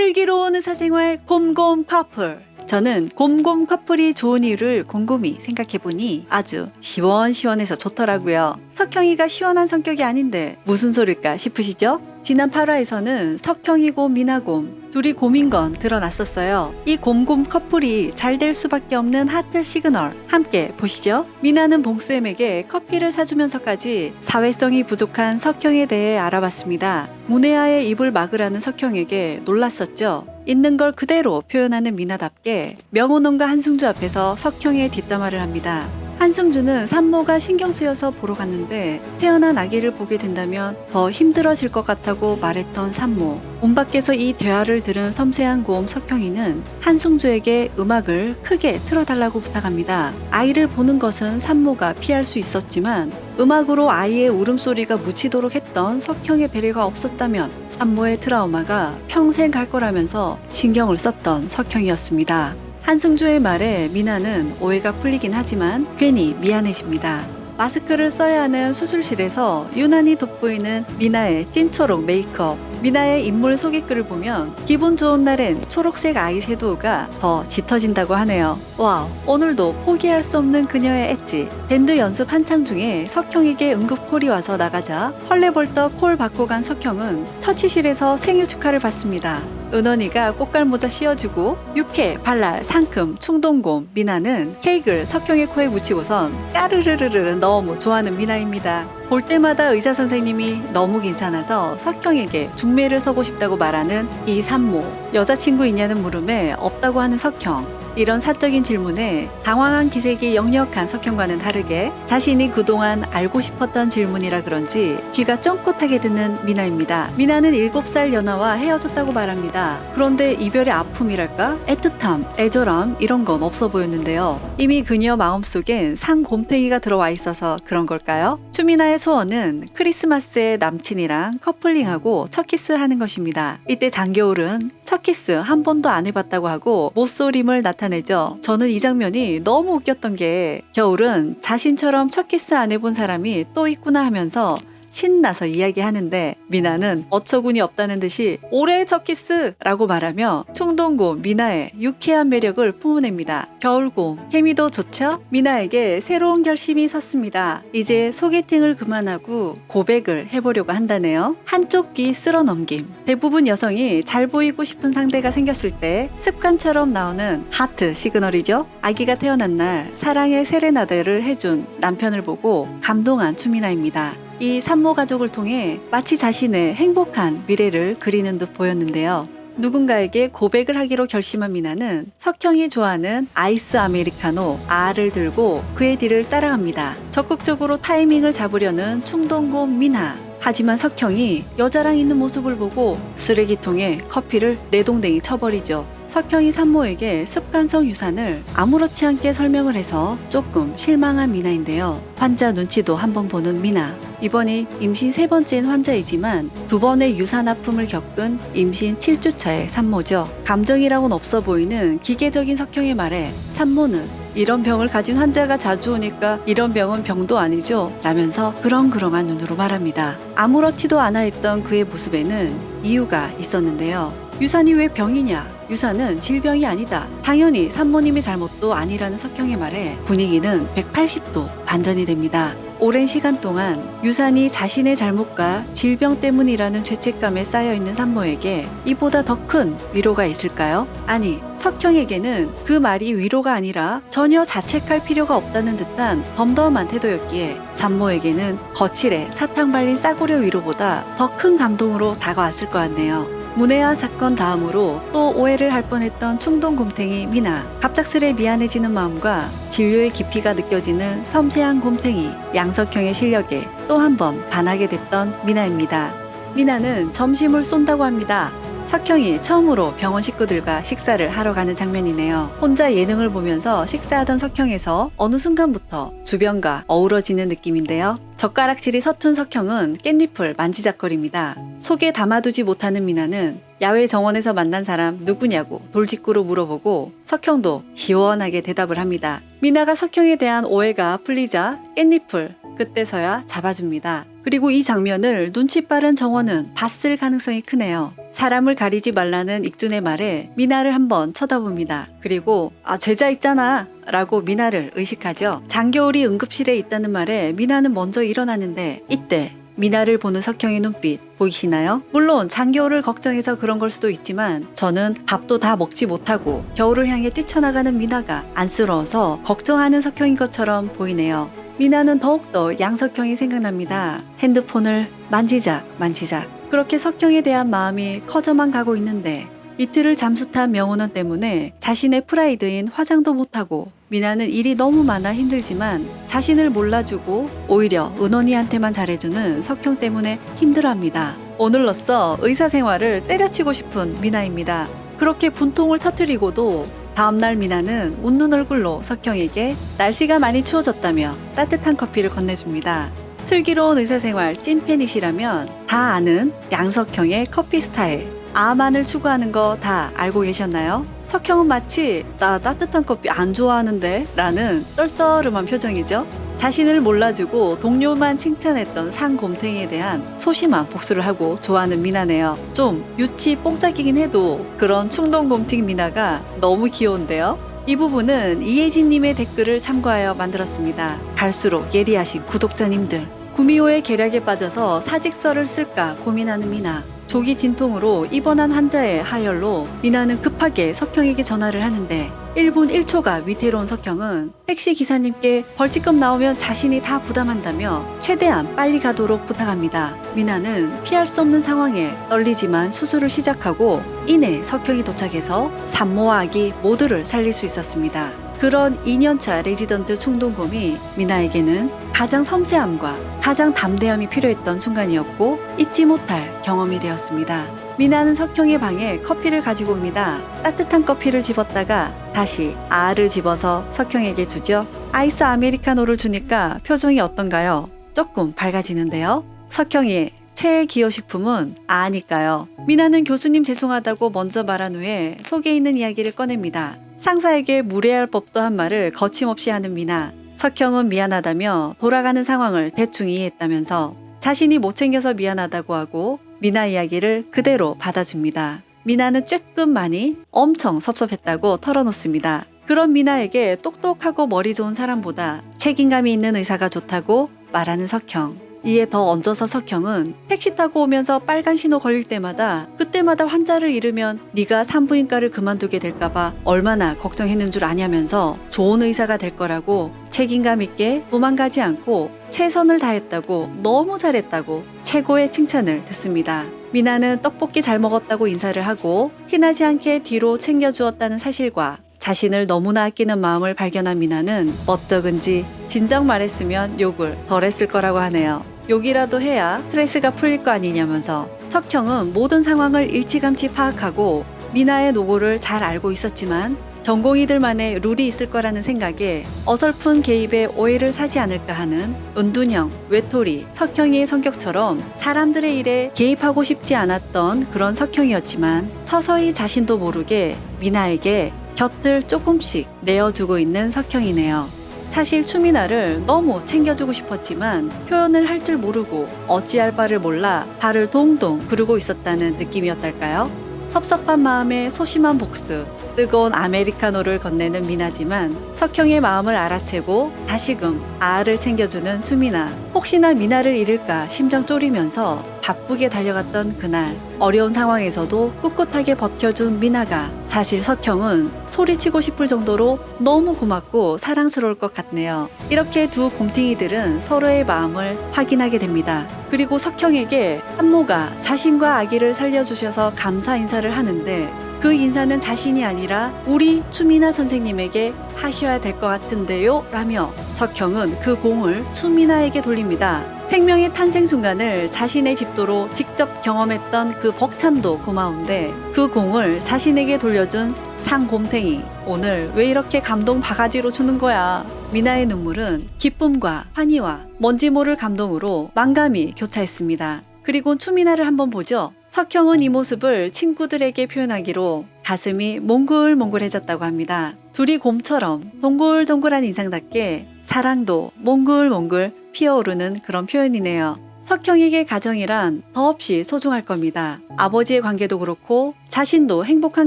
슬기로운 의사생활 곰곰 커플. 저는 곰곰 커플이 좋은 이유를 곰곰이 생각해보니 아주 시원시원해서 좋더라고요. 석형이가 시원한 성격이 아닌데 무슨 소릴까 싶으시죠? 지난 8화에서는 석형이고 미나곰 둘이 곰인 건 드러났었어요. 이 곰곰 커플이 잘 될 수밖에 없는 하트 시그널 함께 보시죠. 미나는 봉쌤에게 커피를 사주면서까지 사회성이 부족한 석형에 대해 알아봤습니다. 문혜아의 입을 막으라는 석형에게 놀랐었죠. 있는 걸 그대로 표현하는 미나답게 명호농과 한승주 앞에서 석형의 뒷담화를 합니다. 한승주는 산모가 신경 쓰여서 보러 갔는데 태어난 아기를 보게 된다면 더 힘들어질 것 같다고 말했던 산모. 문 밖에서 이 대화를 들은 섬세한 고음 석형이는 한승주에게 음악을 크게 틀어달라고 부탁합니다. 아이를 보는 것은 산모가 피할 수 있었지만 음악으로 아이의 울음소리가 묻히도록 했던 석형의 배려가 없었다면 산모의 트라우마가 평생 갈 거라면서 신경을 썼던 석형이었습니다. 한승주의 말에 미나는 오해가 풀리긴 하지만 괜히 미안해집니다. 마스크를 써야 하는 수술실에서 유난히 돋보이는 미나의 찐초록 메이크업. 미나의 인물 소개글을 보면 기분 좋은 날엔 초록색 아이 섀도우가 더 짙어진다고 하네요. 와우, 오늘도 포기할 수 없는 그녀의 엣지. 밴드 연습 한창 중에 석형에게 응급 콜이 와서 나가자 헐레벌떡 콜 받고 간 석형은 처치실에서 생일 축하를 받습니다. 은원이가 꽃갈모자 씌워주고 육회, 발랄, 상큼, 충동곰, 미나는 케이크를 석형의 코에 묻히고선 까르르르르 너무 좋아하는 미나입니다. 볼 때마다 의사 선생님이 너무 괜찮아서 석형에게 중매를 서고 싶다고 말하는 이 산모. 여자친구 있냐는 물음에 없다고 하는 석형. 이런 사적인 질문에 당황한 기색이 역력한 석형과는 다르게 자신이 그동안 알고 싶었던 질문이라 그런지 귀가 쫑긋하게 듣는 미나입니다. 미나는 7살 연하와 헤어졌다고 말합니다. 그런데 이별의 아픔이랄까? 애틋함, 애절함 이런 건 없어 보였는데요. 이미 그녀 마음속엔 상곰탱이가 들어와 있어서 그런 걸까요? 추미나의 소원은 크리스마스에 남친이랑 커플링하고 첫 키스하는 것입니다. 이때 장겨울은 첫 키스 한 번도 안 해봤다고 하고 못소림을 나타 내죠. 저는 이 장면이 너무 웃겼던 게 겨울은 자신처럼 첫 키스 안 해본 사람이 또 있구나 하면서 신나서 이야기하는데 미나는 어처구니 없다는 듯이 올해의 첫 키스라고 말하며 충동고 미나의 유쾌한 매력을 뿜어냅니다. 겨울곰 케미도 좋죠? 미나에게 새로운 결심이 섰습니다. 이제 소개팅을 그만하고 고백을 해보려고 한다네요. 한쪽 귀 쓸어 넘김. 대부분 여성이 잘 보이고 싶은 상대가 생겼을 때 습관처럼 나오는 하트 시그널이죠. 아기가 태어난 날 사랑의 세레나데를 해준 남편을 보고 감동한 추미나입니다. 이 산모 가족을 통해 마치 자신의 행복한 미래를 그리는 듯 보였는데요. 누군가에게 고백을 하기로 결심한 미나는 석형이 좋아하는 아이스 아메리카노 R을 들고 그의 뒤를 따라갑니다. 적극적으로 타이밍을 잡으려는 충동곰 미나. 하지만 석형이 여자랑 있는 모습을 보고 쓰레기통에 커피를 내동댕이 쳐버리죠. 석형이 산모에게 습관성 유산을 아무렇지 않게 설명을 해서 조금 실망한 미나인데요. 환자 눈치도 한번 보는 미나. 이번이 임신 세 번째인 환자이지만 두 번의 유산 아픔을 겪은 임신 7주차의 산모죠. 감정이라고는 없어 보이는 기계적인 석형의 말에 산모는 이런 병을 가진 환자가 자주 오니까 이런 병은 병도 아니죠. 라면서 그렁그렁한 눈으로 말합니다. 아무렇지도 않아 했던 그의 모습에는 이유가 있었는데요. 유산이 왜 병이냐? 유산은 질병이 아니다. 당연히 산모님의 잘못도 아니라는 석형의 말에 분위기는 180도 반전이 됩니다. 오랜 시간 동안 유산이 자신의 잘못과 질병 때문이라는 죄책감에 쌓여 있는 산모에게 이보다 더 큰 위로가 있을까요? 아니, 석형에게는 그 말이 위로가 아니라 전혀 자책할 필요가 없다는 듯한 덤덤한 태도였기에 산모에게는 거칠에 사탕 발린 싸구려 위로보다 더 큰 감동으로 다가왔을 것 같네요. 문혜아 사건 다음으로 또 오해를 할 뻔했던 충동 곰탱이 미나. 갑작스레 미안해지는 마음과 진료의 깊이가 느껴지는 섬세한 곰탱이. 양석형의 실력에 또 한 번 반하게 됐던 미나입니다. 미나는 점심을 쏜다고 합니다. 석형이 처음으로 병원 식구들과 식사를 하러 가는 장면이네요. 혼자 예능을 보면서 식사하던 석형에서 어느 순간부터 주변과 어우러지는 느낌인데요. 젓가락질이 서툰 석형은 깻잎을 만지작거립니다. 속에 담아두지 못하는 미나는 야외 정원에서 만난 사람 누구냐고 돌직구로 물어보고 석형도 시원하게 대답을 합니다. 미나가 석형에 대한 오해가 풀리자 깻잎을 그때서야 잡아줍니다. 그리고 이 장면을 눈치 빠른 정원은 봤을 가능성이 크네요. 사람을 가리지 말라는 익준의 말에 미나를 한번 쳐다봅니다. 그리고 아 제자 있잖아 라고 미나를 의식하죠. 장겨울이 응급실에 있다는 말에 미나는 먼저 일어나는데 이때 미나를 보는 석형의 눈빛 보이시나요? 물론 장겨울을 걱정해서 그런 걸 수도 있지만 저는 밥도 다 먹지 못하고 겨울을 향해 뛰쳐나가는 미나가 안쓰러워서 걱정하는 석형인 것처럼 보이네요. 미나는 더욱더 양석형이 생각납니다. 핸드폰을 만지작 만지작 그렇게 석형에 대한 마음이 커져만 가고 있는데 이틀을 잠수탄 명호는 때문에 자신의 프라이드인 화장도 못하고 미나는 일이 너무 많아 힘들지만 자신을 몰라주고 오히려 은원이한테만 잘해주는 석형 때문에 힘들어합니다. 오늘로써 의사 생활을 때려치고 싶은 미나입니다. 그렇게 분통을 터뜨리고도 다음날 미나는 웃는 얼굴로 석형에게 날씨가 많이 추워졌다며 따뜻한 커피를 건네줍니다. 슬기로운 의사생활 찐팬이시라면 다 아는 양석형의 커피 스타일. 아만을 추구하는 거 다 알고 계셨나요? 석형은 마치 나 따뜻한 커피 안 좋아하는데 라는 떨떠름한 표정이죠. 자신을 몰라주고 동료만 칭찬했던 상곰탱이에 대한 소심한 복수를 하고 좋아하는 미나네요. 좀 유치 뽕짝이긴 해도 그런 충동곰팅 미나가 너무 귀여운데요. 이 부분은 이혜진님의 댓글을 참고하여 만들었습니다. 갈수록 예리하신 구독자님들. 구미호의 계략에 빠져서 사직서를 쓸까 고민하는 미나. 조기 진통으로 입원한 환자의 하혈로 미나는 급하게 석형에게 전화를 하는데 1분 1초가 위태로운 석형은 택시 기사님께 벌칙금 나오면 자신이 다 부담한다며 최대한 빨리 가도록 부탁합니다. 미나는 피할 수 없는 상황에 떨리지만 수술을 시작하고 이내 석형이 도착해서 산모와 아기 모두를 살릴 수 있었습니다. 그런 2년차 레지던트 충동곰이 미나에게는 가장 섬세함과 가장 담대함이 필요했던 순간이었고 잊지 못할 경험이 되었습니다. 미나는 석형의 방에 커피를 가지고 옵니다. 따뜻한 커피를 집었다가 다시 알을 집어서 석형에게 주죠. 아이스 아메리카노를 주니까 표정이 어떤가요? 조금 밝아지는데요. 석형이 최애 기호식품은 아니까요. 미나는 교수님 죄송하다고 먼저 말한 후에 속에 있는 이야기를 꺼냅니다. 상사에게 무례할 법도 한 말을 거침없이 하는 미나. 석형은 미안하다며 돌아가는 상황을 대충 이해했다면서 자신이 못 챙겨서 미안하다고 하고 미나 이야기를 그대로 받아줍니다. 미나는 쬐끔 많이 엄청 섭섭했다고 털어놓습니다. 그런 미나에게 똑똑하고 머리 좋은 사람보다 책임감이 있는 의사가 좋다고 말하는 석형. 이에 더 얹어서 석형은 택시 타고 오면서 빨간 신호 걸릴 때마다 그때마다 환자를 잃으면 네가 산부인과를 그만두게 될까봐 얼마나 걱정했는 줄 아냐면서 좋은 의사가 될 거라고 책임감 있게 도망가지 않고 최선을 다했다고 너무 잘했다고 최고의 칭찬을 듣습니다. 미나는 떡볶이 잘 먹었다고 인사를 하고 티나지 않게 뒤로 챙겨주었다는 사실과 자신을 너무나 아끼는 마음을 발견한 미나는 멋쩍은지 진작 말했으면 욕을 덜 했을 거라고 하네요. 욕이라도 해야 스트레스가 풀릴 거 아니냐면서 석형은 모든 상황을 일찌감치 파악하고 미나의 노고를 잘 알고 있었지만 전공의들만의 룰이 있을 거라는 생각에 어설픈 개입에 오해를 사지 않을까 하는 은둔형, 외톨이, 석형의 성격처럼 사람들의 일에 개입하고 싶지 않았던 그런 석형이었지만 서서히 자신도 모르게 미나에게 곁을 조금씩 내어주고 있는 석형이네요. 사실 추미나를 너무 챙겨주고 싶었지만 표현을 할 줄 모르고 어찌할 바를 몰라 발을 동동 구르고 있었다는 느낌이었달까요? 섭섭한 마음에 소심한 복수, 뜨거운 아메리카노를 건네는 미나지만 석형의 마음을 알아채고 다시금 아를 챙겨주는 추미나. 혹시나 미나를 잃을까 심장 쫄이면서 바쁘게 달려갔던 그날. 어려운 상황에서도 꿋꿋하게 버텨준 미나가 사실 석형은 소리치고 싶을 정도로 너무 고맙고 사랑스러울 것 같네요. 이렇게 두 곰탱이들은 서로의 마음을 확인하게 됩니다. 그리고 석형에게 산모가 자신과 아기를 살려주셔서 감사 인사를 하는데 그 인사는 자신이 아니라 우리 추미나 선생님에게 하셔야 될 것 같은데요 라며 석형은 그 공을 추미나에게 돌립니다. 생명의 탄생 순간을 자신의 집도로 직접 경험했던 그 벅참도 고마운데 그 공을 자신에게 돌려준 상곰탱이 오늘 왜 이렇게 감동 바가지로 주는 거야 미나의 눈물은 기쁨과 환희와 뭔지 모를 감동으로 만감이 교차했습니다. 그리고 추미나를 한번 보죠. 석형은 이 모습을 친구들에게 표현하기로 가슴이 몽글몽글해졌다고 합니다. 둘이 곰처럼 동글동글한 인상답게 사랑도 몽글몽글 피어오르는 그런 표현이네요. 석형에게 가정이란 더없이 소중할 겁니다. 아버지의 관계도 그렇고 자신도 행복한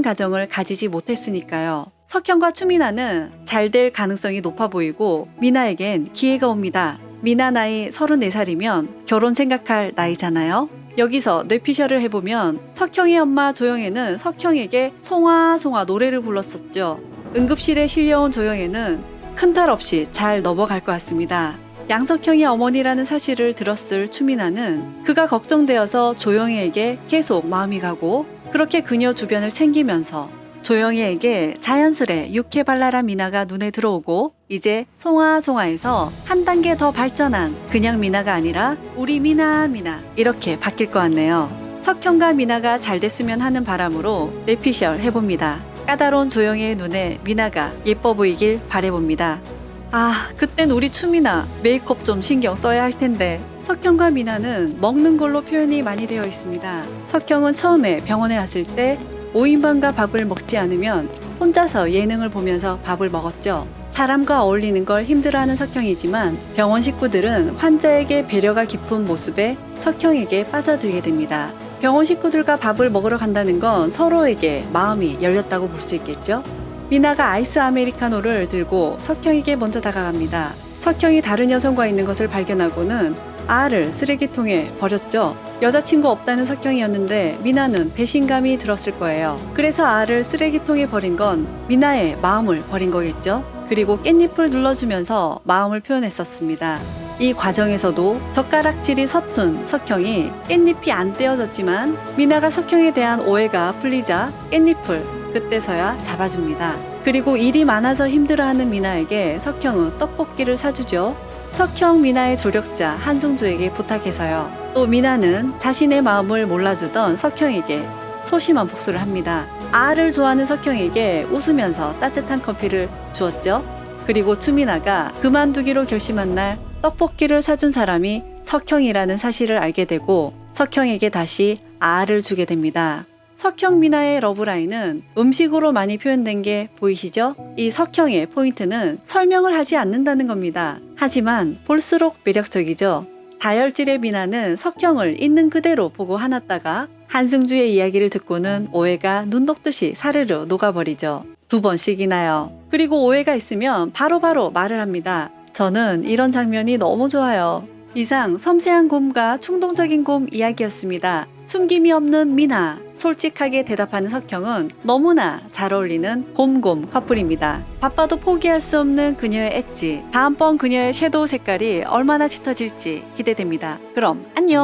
가정을 가지지 못했으니까요. 석형과 추미나는 잘 될 가능성이 높아 보이고 미나에겐 기회가 옵니다. 미나 나이 34살이면 결혼 생각할 나이잖아요. 여기서 뇌피셜을 해보면 석형의 엄마 조영애는 석형에게 송아 송아 노래를 불렀었죠. 응급실에 실려온 조영애는 큰 탈 없이 잘 넘어갈 것 같습니다. 양석형이 어머니라는 사실을 들었을 추미나는 그가 걱정되어서 조영애에게 계속 마음이 가고 그렇게 그녀 주변을 챙기면서 조영애에게 자연스레 육해발랄한 미나가 눈에 들어오고 이제 송아송아에서 한 단계 더 발전한 그냥 미나가 아니라 우리 미나 미나 이렇게 바뀔 것 같네요. 석형과 미나가 잘 됐으면 하는 바람으로 뇌피셜 해봅니다. 까다로운 조영애의 눈에 미나가 예뻐 보이길 바래봅니다. 아, 그땐 우리 추미나 메이크업 좀 신경 써야 할 텐데. 석형과 미나는 먹는 걸로 표현이 많이 되어 있습니다. 석형은 처음에 병원에 왔을 때 5인방과 밥을 먹지 않으면 혼자서 예능을 보면서 밥을 먹었죠. 사람과 어울리는 걸 힘들어하는 석형이지만 병원 식구들은 환자에게 배려가 깊은 모습에 석형에게 빠져들게 됩니다. 병원 식구들과 밥을 먹으러 간다는 건 서로에게 마음이 열렸다고 볼 수 있겠죠? 미나가 아이스 아메리카노를 들고 석형에게 먼저 다가갑니다. 석형이 다른 여성과 있는 것을 발견하고는 알을 쓰레기통에 버렸죠. 여자친구 없다는 석형이었는데 미나는 배신감이 들었을 거예요. 그래서 알을 쓰레기통에 버린 건 미나의 마음을 버린 거겠죠. 그리고 깻잎을 눌러주면서 마음을 표현했었습니다. 이 과정에서도 젓가락질이 서툰 석형이 깻잎이 안 떼어졌지만 미나가 석형에 대한 오해가 풀리자 깻잎을 그때서야 잡아줍니다. 그리고 일이 많아서 힘들어하는 미나에게 석형은 떡볶이를 사주죠. 석형 미나의 조력자 한승주에게 부탁해서요. 또 미나는 자신의 마음을 몰라주던 석형에게 소심한 복수를 합니다. 알을 좋아하는 석형에게 웃으면서 따뜻한 커피를 주었죠. 그리고 추미나가 그만두기로 결심한 날 떡볶이를 사준 사람이 석형이라는 사실을 알게 되고 석형에게 다시 알을 주게 됩니다. 석형 미나의 러브라인은 음식으로 많이 표현된 게 보이시죠? 이 석형의 포인트는 설명을 하지 않는다는 겁니다. 하지만 볼수록 매력적이죠. 다혈질의 미나는 석형을 있는 그대로 보고 화났다가 한승주의 이야기를 듣고는 오해가 눈 녹듯이 사르르 녹아버리죠. 두 번씩이나요. 그리고 오해가 있으면 바로바로 말을 합니다. 저는 이런 장면이 너무 좋아요. 이상 섬세한 곰과 충동적인 곰 이야기였습니다. 숨김이 없는 미나, 솔직하게 대답하는 석형은 너무나 잘 어울리는 곰곰 커플입니다. 바빠도 포기할 수 없는 그녀의 엣지, 다음번 그녀의 섀도우 색깔이 얼마나 짙어질지 기대됩니다. 그럼 안녕!